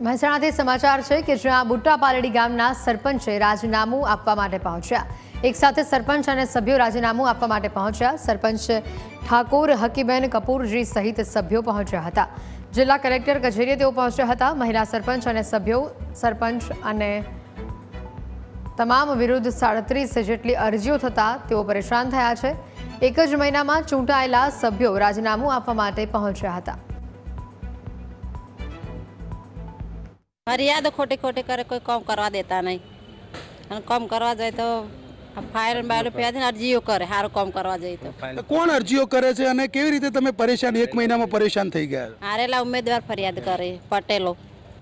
મહેસાણાથી સમાચાર છે કે જ્યાં બુટ્ટા પાલડી ગામના સરપંચે રાજીનામું આપવા માટે પહોંચ્યા. એક સાથે સરપંચ અને સભ્યો રાજીનામું આપવા માટે પહોંચ્યા. સરપંચ ઠાકોર, હકીબેન કપૂરજી સહિત સભ્યો પહોંચ્યા હતા. જિલ્લા કલેક્ટર કચેરીએ તેઓ પહોંચ્યા હતા. મહિલા સરપંચ અને સભ્યો, સરપંચ અને તમામ વિરુદ્ધ સાડત્રીસ જેટલી અરજીઓ થતાં તેઓ પરેશાન થયા છે. એક જ મહિનામાં ચૂંટાયેલા સભ્યો રાજીનામું આપવા માટે પહોંચ્યા હતા. ફરિયાદ ખોટી ખોટી કરે કોઈ કામ કરવા દેતા નહીં. અને કામ કરવા જાય તો ફાયર બાયર રૂપિયાથી અરજીઓ કરે સારું કામ કરવા જાય તો. તો કોણ અરજીઓ કરે છે અને કેવી રીતે તમે પરેશાન એક મહિનામાં પરેશાન થઈ ગયા? હારેલા ઉમેદવાર ફરિયાદ કરે પટેલો.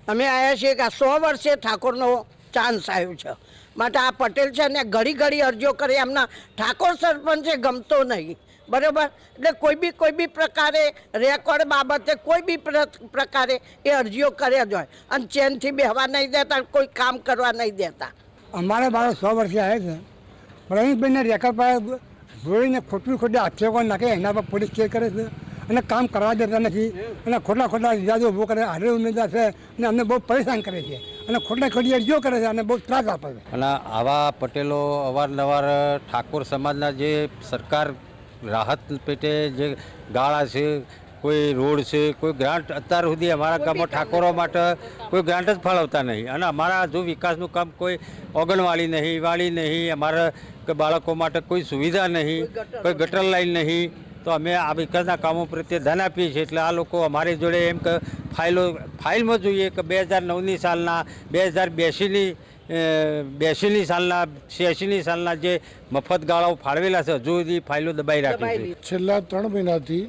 અમે આવ્યા છીએ કે આ સો વર્ષે ઠાકોરનો ચાન્સ આવ્યો છે. માટે આ પટેલ છે ને ઘડી ઘડી અરજીઓ કરી, એમના ઠાકોર સરપંચે ગમતો નહીં. બરાબર? એટલે કોઈ બી કોઈ બી પ્રકારે રેકોર્ડ બાબતે કોઈ બી પ્ર- પ્રકારે એ અરજીઓ કર્યા જ હોય. અને ચેનથી બેહવા નહીં દેતા, કોઈ કામ કરવા નહીં દેતા. અમારા બાળક સો વર્ષે આવે છે. પ્રવીણભાઈને રેકોર્ડ પર જોઈને ખોટું ખોટી આક્ષેપો નાખે, એના પર પોલીસ ચેક કરે છે. અને કામ કરવા દેતા નથી. અને ખોટા ખોટા ઇરાદો ઊભો કરે હારે ઉમેદવાર છે. અને અમને બહુ પરેશાન કરે છે. અને ખોટા ખડિયાળ જો કરે છે અને બહુ ત્રાસ આપે છે. અને આવા પટેલો અવારનવાર ઠાકોર સમાજના જે સરકાર રાહત પેટે જે ગાળા છે કોઈ રોડ છે કોઈ ગ્રાન્ટ અત્યાર સુધી અમારા ગામમાં ઠાકોરો માટે કોઈ ગ્રાન્ટ જ ફાળવતા નહીં. અને અમારા જો વિકાસનું કામ કોઈ ઓગણવાળી નહીં વાળી નહીં અમારા કે બાળકો માટે કોઈ સુવિધા નહીં કોઈ ગટર લાઈન નહીં તો અમે આ વિકાસના કામો પ્રત્યે ધ્યાન આપીએ છીએ. એટલે આ લોકો અમારી જોડે એમ કે ફાઇલો, ફાઇલમાં જોઈએ કે બે હજાર નવની સાલના, બે હજાર બેસીની બેસીની સાલના, છ્યાસીની સાલના જે મફત ગાળાઓ ફાળવેલા છે, હજુ સુધી ફાઇલો દબાઈ રાખી છે. છેલ્લા ત્રણ મહિનાથી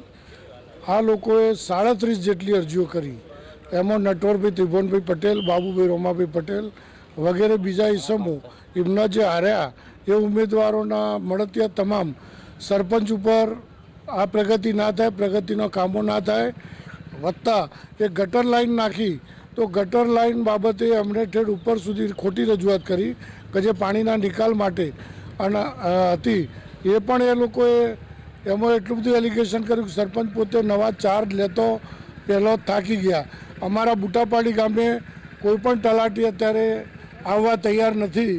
આ લોકોએ સાડત્રીસ જેટલી અરજીઓ કરી. એમાં નટવરભાઈ ત્રિભુવનભાઈ પટેલ, બાબુભાઈ રોમાભાઈ પટેલ વગેરે બીજા ઇસમો એમના જે હાર્યા, એ ઉમેદવારોના મળતિયા તમામ સરપંચ ઉપર આ પ્રગતિ ના થાય, પ્રગતિનો કામો ના થાય. વત્તા એ ગટર લાઈન નાખી, તો ગટર લાઈન બાબતે અમને ઠેઠ ઉપર સુધી ખોટી રજૂઆત કરી કે જે પાણીના નિકાલ માટે અને હતી. એ પણ એ લોકોએ એમાં એટલું બધું એલિગેશન કર્યું કે સરપંચ પોતે નવા ચાર્જ લેતો પહેલો થાકી ગયા. અમારા બુટાપાડી ગામે કોઈ પણ તલાટી અત્યારે આવવા તૈયાર નથી.